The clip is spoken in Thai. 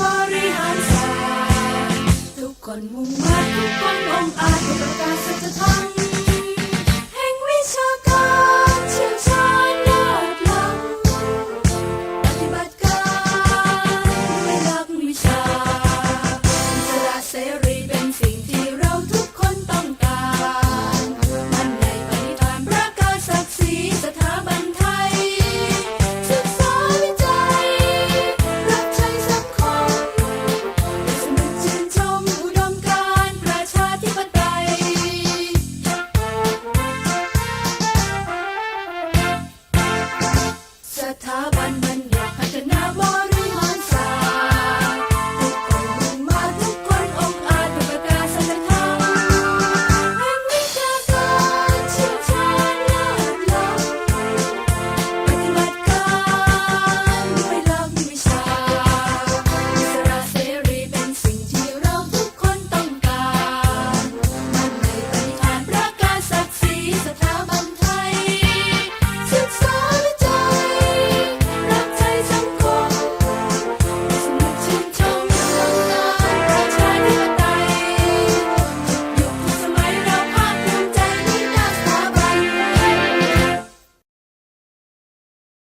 บริหารศาสตร์ทุกคนมุ่งมั่นทุกคนองอาจประกาศสัจธรรม ถา